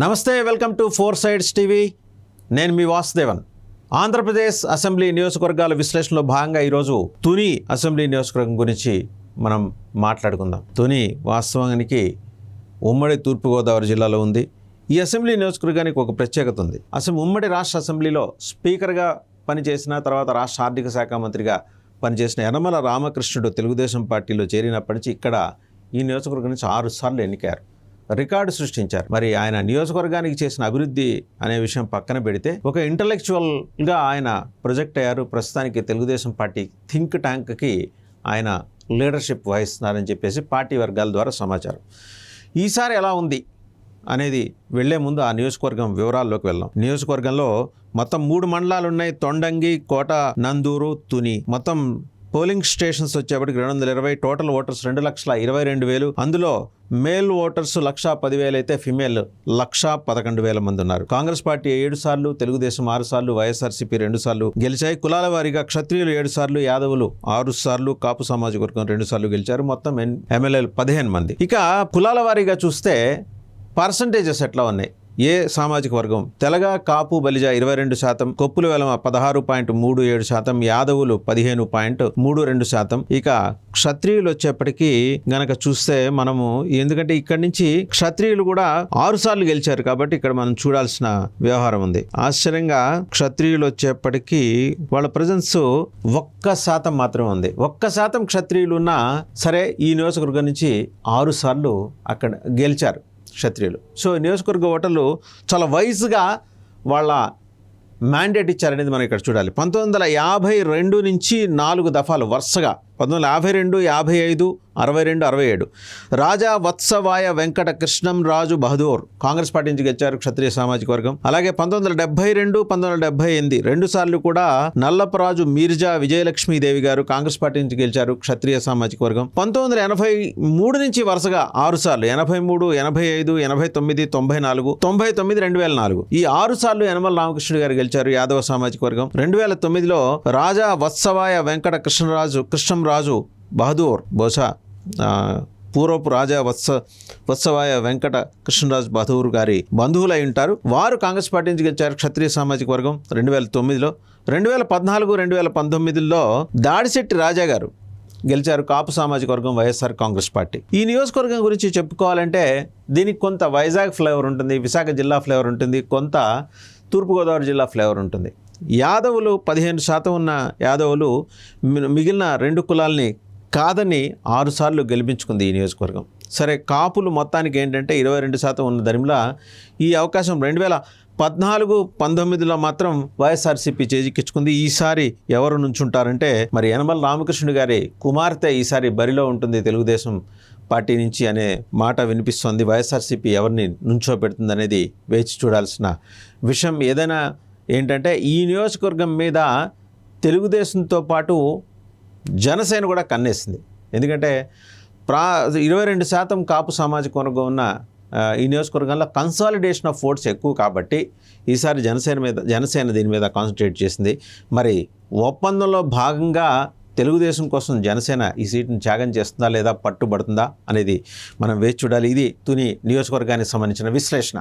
నమస్తే welcome to four sides TV. నేను మీ వాసుదేవన్. ఆంధ్రప్రదేశ్ అసెంబ్లీ నియోజకవర్గాల విశ్లేషణలో భాగంగా ఈరోజు తుని అసెంబ్లీ నియోజకవర్గం గురించి మనం మాట్లాడుకుందాం. తుని వాస్తవానికి ఉమ్మడి తూర్పుగోదావరి జిల్లాలో ఉంది. ఈ అసెంబ్లీ నియోజకవర్గానికి ఒక ప్రత్యేకత ఉంది. అసలు ఉమ్మడి రాష్ట్ర అసెంబ్లీలో స్పీకర్గా పనిచేసిన తర్వాత రాష్ట్ర ఆర్థిక శాఖ మంత్రిగా పనిచేసిన యనమల రామకృష్ణుడు తెలుగుదేశం పార్టీలో చేరినప్పటి నుంచి ఇక్కడ ఈ నియోజకవర్గం నుంచి ఆరుసార్లు ఎన్నికారు. రికార్డు సృష్టించారు. మరి ఆయన నియోజకవర్గానికి చేసిన అభివృద్ధి అనే విషయం పక్కన పెడితే ఒక ఇంటలెక్చువల్గా ఆయన ప్రొజెక్ట్ అయ్యారు. ప్రస్తుతానికి తెలుగుదేశం పార్టీ థింక్ ట్యాంక్కి ఆయన లీడర్షిప్ వహిస్తున్నారని చెప్పేసి పార్టీ వర్గాల ద్వారా సమాచారం. ఈసారి ఎలా ఉంది అనేది వెళ్ళే ముందు ఆ నియోజకవర్గం వివరాల్లోకి వెళ్దాం. నియోజకవర్గంలో మొత్తం మూడు మండలాలు ఉన్నాయి. తొండంగి కోట నందూరు తుని. మొత్తం పోలింగ్ స్టేషన్స్ వచ్చేప్పటికి రెండు వందల ఇరవై టోటల్ ఓటర్స్ రెండు లక్షల ఇరవై రెండు వేలు. అందులో మేల్ ఓటర్స్ లక్షా పదివేలు అయితే ఫిమేల్ లక్షా పదకొండు వేల మంది ఉన్నారు. కాంగ్రెస్ పార్టీ ఏడు సార్లు తెలుగుదేశం ఆరు సార్లు వైఎస్ఆర్సీపీ రెండు సార్లు గెలిచాయి. కులాల వారీగా క్షత్రియులు ఏడు సార్లు యాదవులు ఆరు సార్లు కాపు సామాజిక వర్గం రెండు సార్లు గెలిచారు. మొత్తం ఎన్- ఎమ్మెల్యేలు పదిహేను మంది. ఇక కులాల వారీగా చూస్తే పర్సంటేజెస్ ఎట్లా ఉన్నాయి? ఏ సామాజిక వర్గం? తెలగ కాపు బలిజ ఇరవై రెండు శాతం కొప్పుల వెలమ పదహారు పాయింట్ మూడు ఏడు శాతం యాదవులు పదిహేను పాయింట్ మూడు రెండు శాతం. ఇక క్షత్రియులు వచ్చేప్పటికీ గనక చూస్తే మనము ఎందుకంటే ఇక్కడి నుంచి క్షత్రియులు కూడా ఆరు సార్లు గెలిచారు కాబట్టి ఇక్కడ మనం చూడాల్సిన వ్యవహారం ఉంది. ఆశ్చర్యంగా క్షత్రియులు వచ్చేప్పటికీ వాళ్ళ ప్రజెన్స్ ఒక్క శాతం మాత్రం ఉంది. ఒక్క శాతం క్షత్రియులు ఉన్నా సరే ఈ నియోజకవర్గం నుంచి ఆరు సార్లు అక్కడ గెలిచారు. క్షత్రియులు. సో నియోజకవర్గ ఓటర్లు చాలా వైజ్గా వాళ్ళ మ్యాండేట్ ఇచ్చారనేది మనం ఇక్కడ చూడాలి. పంతొమ్మిది వందల యాభై రెండు నుంచి నాలుగు దఫాలు వరుసగా పంతొమ్మిది యాభై రెండు యాభై ఐదు అరవై రెండు అరవై ఏడు. రాజా వత్సవాయ వెంకట కృష్ణం రాజు బహదూర్ కాంగ్రెస్ పార్టీ నుంచి గెలిచారు క్షత్రియ సామాజిక వర్గం. అలాగే పంతొమ్మిది వందల డెబ్బై రెండు పంతొమ్మిది వందల డెబ్బై ఎనిమిది రెండు సార్లు కూడా నల్లపరాజు మీర్జా విజయలక్ష్మీదేవి గారు కాంగ్రెస్ పార్టీ నుంచి గెలిచారు క్షత్రియ సామాజిక వర్గం. పంతొమ్మిది వందల ఎనభై మూడు నుంచి వరుసగా ఆరు సార్లు ఎనభై మూడు ఎనభై ఐదు ఎనభై తొమ్మిది తొంభై నాలుగు తొంభై తొమ్మిది రెండు వేల నాలుగు. ఈ ఆరు సార్లు యనమల రామకృష్ణుడు గారు గెలిచారు యాదవ సామాజిక వర్గం. రెండు వేల తొమ్మిదిలో రాజా వత్సవాయ వెంకట కృష్ణరాజు రాజు బహదూర్ బహుశా పూర్వపు రాజా వత్స వత్సవాయ వెంకట కృష్ణరాజు బహదూర్ గారి బంధువులై ఉంటారు. వారు కాంగ్రెస్ పార్టీ నుంచి గెలిచారు క్షత్రియ సామాజిక వర్గం రెండు వేల తొమ్మిదిలో. రెండు వేల పద్నాలుగు రెండు వేల పంతొమ్మిదిలో దాడిశెట్టి రాజా గారు గెలిచారు కాపు సామాజిక వర్గం వైఎస్ఆర్ కాంగ్రెస్ పార్టీ. ఈ నియోజకవర్గం గురించి చెప్పుకోవాలంటే దీనికి కొంత వైజాగ్ ఫ్లేవర్ ఉంటుంది విశాఖ జిల్లా ఫ్లేవర్ ఉంటుంది కొంత తూర్పుగోదావరి జిల్లా ఫ్లేవర్ ఉంటుంది. యాదవులు పదిహేను శాతం ఉన్న యాదవులు మిగిలిన రెండు కులాల్ని కాదని ఆరుసార్లు గెలిపించుకుంది ఈ నియోజకవర్గం. సరే కాపులు మొత్తానికి ఏంటంటే ఇరవై రెండు శాతం ఉన్న దరిమిలా ఈ అవకాశం రెండు వేల పద్నాలుగు పంతొమ్మిదిలో మాత్రం వైఎస్ఆర్సీపీ చేజిక్కించుకుంది. ఈసారి ఎవరు నుంచుంటారంటే మరి యనమల రామకృష్ణుడు గారి కుమార్తె ఈసారి బరిలో ఉంటుంది తెలుగుదేశం పార్టీ నుంచి అనే మాట వినిపిస్తోంది. వైఎస్ఆర్సీపీ ఎవరిని నుంచో అనేది వేచి చూడాల్సిన విషయం. ఏదైనా ఏంటంటే ఈ నియోజకవర్గం మీద తెలుగుదేశంతో పాటు జనసేన కూడా కన్నేసింది. ఎందుకంటే ప్రా ఇరవై రెండు శాతం కాపు సామాజిక వర్గం ఉన్న ఈ నియోజకవర్గంలో కన్సాలిడేషన్ ఆఫ్ ఓట్స్ ఎక్కువ కాబట్టి ఈసారి జనసేన మీద జనసేన దీని మీద కాన్సన్ట్రేట్ చేసింది. మరి ఒప్పందంలో భాగంగా తెలుగుదేశం కోసం జనసేన ఈ సీటును త్యాగం చేస్తుందా లేదా పట్టుబడుతుందా అనేది మనం వేచి చూడాలి. ఇది తుని నియోజకవర్గానికి సంబంధించిన విశ్లేషణ.